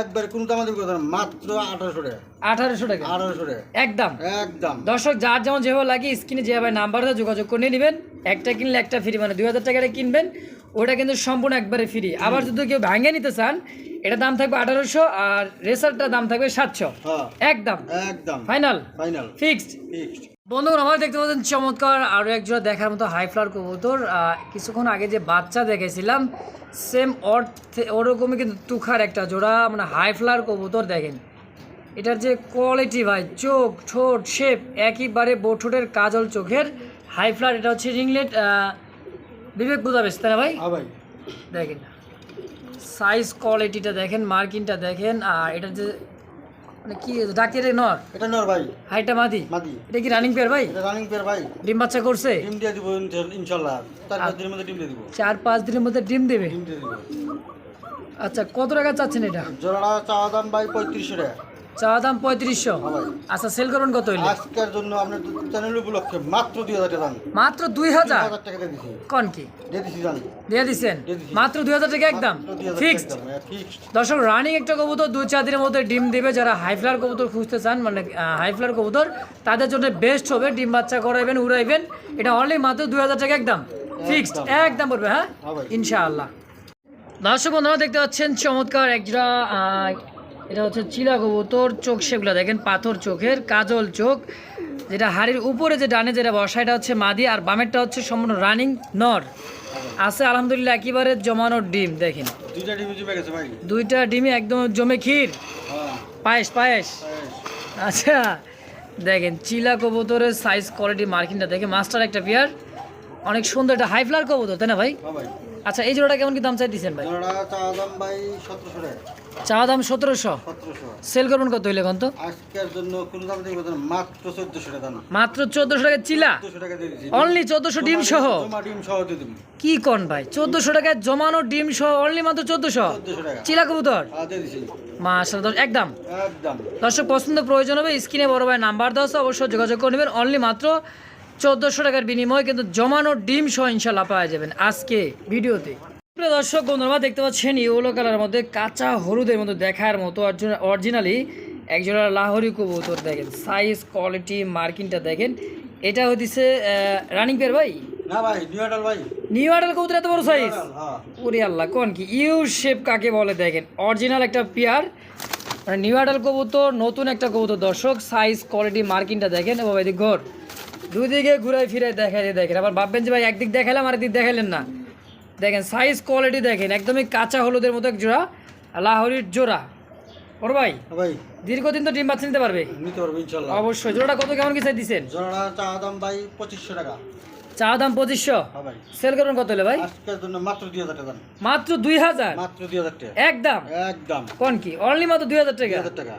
একবার কোনো দাম আমাদের কথা মাত্র আঠারোশো টাকা। আঠারোশো টাকা। আঠারোশো টাকা। একদম। একদম। দর্শক যার যেমন যেভাবে লাগে স্ক্রিনে যেভাবে নাম্বারটা যোগাযোগ করে নেবেন। একটা কিনলে একটা ফ্রি মানে দুই হাজার টাকাটা কিনবেন। ওটা কিন্তু সম্পূর্ণ একবারে ফ্রি আবার যদি কেউ ভাঙে নিতে চান এটা দাম থাকবে আঠারোশো আর রেসারটার দাম থাকবে সাতশো। হ্যাঁ। একদম। একদম। ফাইনাল ফাইনাল ফিক্সড ফিক্সড বন্ধুরা আমার দেখতে পাচ্ছেন চমৎকার আরও এক জোড়া দেখার মতো হাই ফ্লার কবুতর। কিছুক্ষণ আগে যে বাচ্চা দেখেছিলাম সেম অর্থে ওরকমই কিন্তু তুখার একটা জোড়া মানে হাই ফ্লার কবুতর দেখেন। এটার যে কোয়ালিটি ভাই চোখ ঠোঁট শেপ একইবারে বোঠোটের কাজল চোখের হাই ফ্লার এটা হচ্ছে রিংলেট বিবেক বুঝাবেস তাই না ভাই? হ্যাঁ ভাই। দেখেন সাইজ কোয়ালিটিটা দেখেন মার্কিংটা দেখেন আর এটার যে মানে কি ডাক্তারের নর? এটা নর ভাই। হাইটা মাদি? মাদি। এটা কি রানিং পেয়ার ভাই? এটা রানিং পেয়ার ভাই। ডিম বাচ্চা করছে? ডিম দিয়ে দিব ইনশাআল্লাহ তার পাঁচ দিনের মধ্যে ডিম দিয়ে দিব। চার পাঁচ দিনের মধ্যে ডিম দেবে? ডিম দিয়ে দিব। আচ্ছা কত টাকা চাচ্ছেন এটা? জোড়াটা চাওয়া দাম ভাই পঁয়ত্রিশশো টাকা। চাওয়া দাম পঁয়ত্রিশশো। হ্যাঁ আচ্ছা সেল করবেন কত হইলে? আজকের জন্য আপনার চ্যানেল উপলক্ষে মাত্র দুই হাজার টাকা দাম। মাত্র দুই হাজার? টাকা দিয়ে দিছি। কন কি? দিয়ে দিচ্ছেন মাত্র দুই হাজার টাকা একদম? ফিক্সড ফিক্সড দর্শক রানিং একটা কবুতর দুই চার দিনের মধ্যে ডিম দেবে। যারা হাই ফ্লার কবুতর খুঁজতে চান মানে হাই ফ্লার কবুতর তাদের জন্য বেস্ট হবে। ডিম বাচ্চা করাইবেন উড়াইবেন। এটা অনলি মাত্র দুই হাজার টাকা একদম? ফিক্সড একদম পড়বে হ্যাঁ? হ্যাঁ ইনশাআল্লাহ। দর্শক বন্ধুরা দেখতে পাচ্ছেন চমৎকার একজোড়া এটা হচ্ছে চিলা কবুতর চোখ সেগুলো দেখেন পাথর চোখের কাজল চোখ। যেটা হাড়ির উপরে যে ডানে যেটা বসা এটা হচ্ছে মাদি আর বামেরটা হচ্ছে সম্পূর্ণ রানিং নর। আছে আলহামদুলিল্লাহ একেবারে জমানোর ডিম দেখেন। দুইটা ডিম ভাই। একদম জমে ক্ষীর। হ্যাঁ। পায়েস পায়েস। আচ্ছা দেখেন চিলা কবুতরের সাইজ কোয়ালিটি মার্কিনটা দেখে মাস্টার একটা পেয়ার অনেক সুন্দর একটা হাই ফ্লার কবুতর তাই না ভাই? হ্যাঁ আচ্ছা এই জোড়াটা কেমন কি দাম চাই দিচ্ছেন ভাই জোড়া দাম ভাই সতেরোশো টাকা। চা দাম সতেরোশো। সেল করবেন কত হইলে কত আজকের জন্য কোনো দাম দেখবে মাত্র চোদ্দশো টাকা মাত্র চোদ্দশো টাকা চিলা? অনলি চোদ্দশো ডিম সহ? ডিম সহ কি কন ভাই? চোদ্দশো টাকায় জমানো ডিম সহ অনলি মাত্র চোদ্দশো? চিলা কবুতর? হ্যাঁ মাসাল একদম। দর্শক পছন্দ প্রয়োজন হবে স্ক্রিনে বড় ভাই নাম্বার দেওয়া আছে, অবশ্যই যোগাযোগ করে নেবেন। অনলি মাত্র চোদ্দোশো টাকার বিনিময়ে কিন্তু জমানো ডিম সহ ইনশাল্লাহ পাওয়া যাবেন আজকে ভিডিওতে। প্রিয় দর্শক বন্ধুরা দেখতে পাচ্ছেন ইয়েলো কালার মধ্যে কাঁচা হলুদের মতো দেখার মতো অরিজিনালি একজোড়া লাহোরি কবুতর দেখেন। সাইজ কোয়ালিটি মার্কিংটা দেখেন। এটা হচ্ছে রানিং পেয়ার ভাই? না ভাই নিউ আডাল ভাই। নিউ আডাল কবুতর এত বড় সাইজ হ্যাঁ। ওরে আল্লাহ কোন কি? ইউ শেপ কাকে বলে দেখেন? অরিজিনাল একটা পেয়ার নিউ আডাল কবুতর নতুন একটা কবুতর দর্শক। সাইজ কোয়ালিটি মার্কিংটা দেখেন। এবং এদিক ঘর। দুই দিকে ঘুরাই ফিরে দেখাই দিয়ে দেখেন। আবার ভাববেন যে ভাই একদিক দেখালাম আর একদিক দেখালেন না। দেখেন সাইজ কোয়ালিটি দেখেন একদমই কাঁচা হলুদের মতো এক জোড়া লাহোরির জোড়া। ওর ভাই হ্যাঁ ভাই। দীর্ঘদিন তো ডিম বাচ্চা নিতে পারবে? নিতে পারব ইনশাল্লাহ অবশ্যই। জোড়াটা কত কেমন কি চাই দিচ্ছেন? জোড়া চা দাম ভাই পঁচিশশো টাকা। চা দাম পঁচিশশো? হ্যাঁ ভাই। সেল করবেন কত হলে ভাই? আজকের জন্য মাত্র দুই হাজার টাকা। মাত্র টাকা। একদম? একদম। কোন কি? অনলি মাত্র দুই টাকা? হাজার টাকা।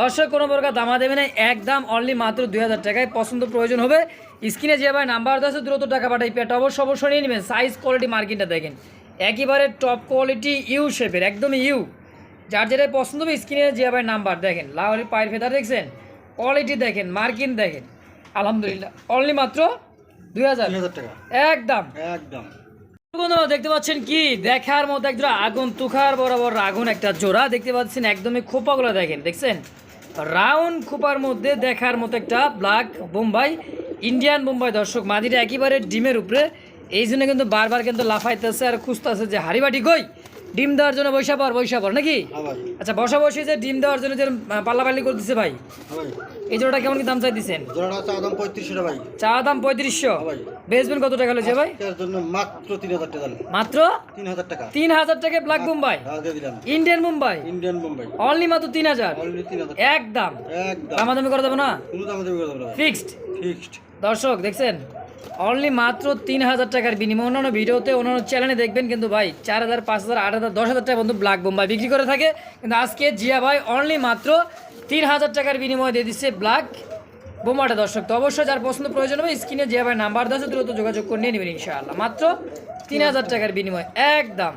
দর্শক কোনো প্রকার দামা দেবে না। একদম অনলি মাত্র দুই হাজার টাকায়। পছন্দ প্রয়োজন হবে। স্ক্রিনে যে ভাই নাম্বার আছে দ্রুত টাকা পাঠাই। পেটা অবশ্য অবশ্যই নিয়ে নেবেন। সাইজ কোয়ালিটি মার্কিনটা দেখেন। একেবারে টপ কোয়ালিটি ইউ শেপের একদমই ইউ যার যেটাই পছন্দ হবে স্ক্রিনে যে ভাই নাম্বার দেখেন। লাহরি পায়ের ফেদার দেখছেন? কোয়ালিটি দেখেন মার্কিন দেখেন। আলহামদুলিল্লাহ। অনলি মাত্র দুই হাজার টাকা। একদম। একদম। বন্ধুরা দেখতে পাচ্ছেন কি? দেখার মতো একদম আগুন তুখার বরাবর আগুন একটা জোড়া। দেখতে পাচ্ছেন একদমই খোপাগুলো দেখেন, দেখছেন? রাউন্ড খোপার মধ্যে দেখার মতো একটা ব্ল্যাক বোম্বাই, ইন্ডিয়ান বোম্বাই, দর্শক মাদিটা একেবারে ডিমের উপরে। এই জন্য কিন্তু বারবার কিন্তু লাফাইতেছে আর খুঁজতেছে যে হাড়িবাটি কই? ডিম দেওয়ার জন্য বৈশা পর বৈশা পর নাকি? হ্যাঁ আচ্ছা বসা বসে যে ডিম দেওয়ার জন্য যে পাল্লাপাল্লি করতেছে ভাই হ্যাঁ ভাই। এই জোড়াটা কেমন কি দাম চাই দিচ্ছেন চা দাম পঁয়ত্রিশশো। হ্যাঁ ভাই। বেচবেন কত টাকা হয়েছে ভাই? মাত্র তিন হাজার টাকা দাম। মাত্র? তিন হাজার টাকা। তিন হাজার টাকা ব্ল্যাক দিলাম। Indian Mumbai Indian Bombay only মাত্র তিন হাজার? একদম। দামাদামি করে দেবো না? কোনো দেবে ভাই। ফিক্সড ফিক্সড দর্শক দেখছেন? অনলি মাত্র তিন হাজার টাকার বিনিময় অন্যান্য ভিডিওতে, অন্যান্য চ্যানেলে দেখবেন কিন্তু ভাই, চার হাজার, পাঁচ হাজার, আট হাজার, দশ হাজার টাকা বন্ধু ব্ল্যাক বোম্বাই বিক্রি করে থাকে। কিন্তু আজকে জিয়া ভাই অনলি মাত্র তিন হাজার টাকার বিনিময় দিয়ে দিচ্ছে ব্ল্যাক বোমাটা দর্শক। তো অবশ্যই যার পছন্দ প্রয়োজন হবে, স্ক্রিনে জিয়া ভাই নাম্বার দেওয়া দ্রুত যোগাযোগ করে নিয়ে নেবেন ইনশাআল্লাহ। মাত্র তিন হাজার টাকার বিনিময়, একদম।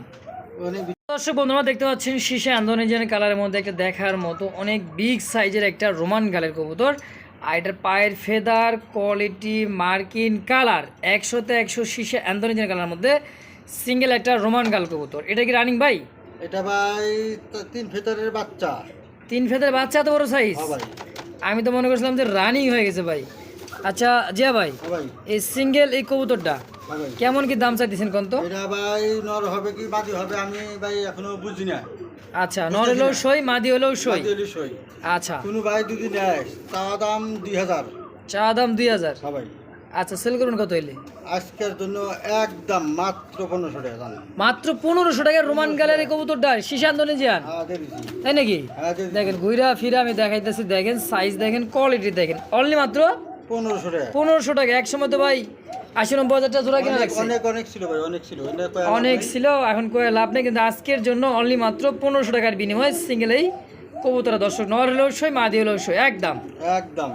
দর্শক, বন্ধুরা, দেখতে পাচ্ছেন শীষে আন্দোলনের কালারের মধ্যে একটা দেখার মতো অনেক বিগ সাইজের একটা রোমান গালের কবুতর। আর এটার পায়ের ফেদার কোয়ালিটি মার্কিন কালার একশোতে একশো শীষে আন্দোলনের কালার মধ্যে সিঙ্গেল একটা রোমান গাল কবুতর। এটা কি রানিং ভাই? এটা ভাই তিন ফেদারের বাচ্চা। তিন ফেদার বাচ্চা তো বড় সাইজ হ্যাঁ ভাই। আমি তো মনে করছিলাম যে রানিং হয়ে গেছে ভাই। আচ্ছা জিয়া ভাই হ্যাঁ এই সিঙ্গেল এই কবুতরটা হ্যাঁ কেমন কি দাম চাইতেছেন কোন তো এটা ভাই নর হবে কি বাদি হবে আমি ভাই এখনও বুঝি না। আচ্ছা নর হলেও সই মাদি হলেও সই? সই। আচ্ছা। কোনো ভাই দুদিন নেয় তা দাম দুই হাজার। চা দাম দুই হাজার? হ্যাঁ ভাই আচ্ছা সেল করুন কত হইলে? আজকের জন্য একদম মাত্র পনেরোশো টাকা মাত্র পনেরোশো টাকার রোমান গ্যালারি কবুতরটা শিশান্তনে যান হ্যাঁ দিয়ে তাই নাকি? হ্যাঁ দেখেন ঘুরা ফিরা আমি দেখাইতেছি দেখেন সাইজ দেখেন কোয়ালিটি দেখেন। অনলি মাত্র পনেরোশো টাকা। পনেরোশো টাকা এক সময় তো ভাই আশি নব্বই হাজার টাকা জোড়া কিনা অনেক অনেক অনেক ছিল ভাই অনেক ছিল। অনেক ছিল এখন কয়ে লাভ নেই কিন্তু আজকের জন্য অনলি মাত্র পনেরোশো টাকার বিনিময়ে সিঙ্গেলেই কবুতরা দর্শক নর হলেও সই মাদি হলেও সই একদম। একদম।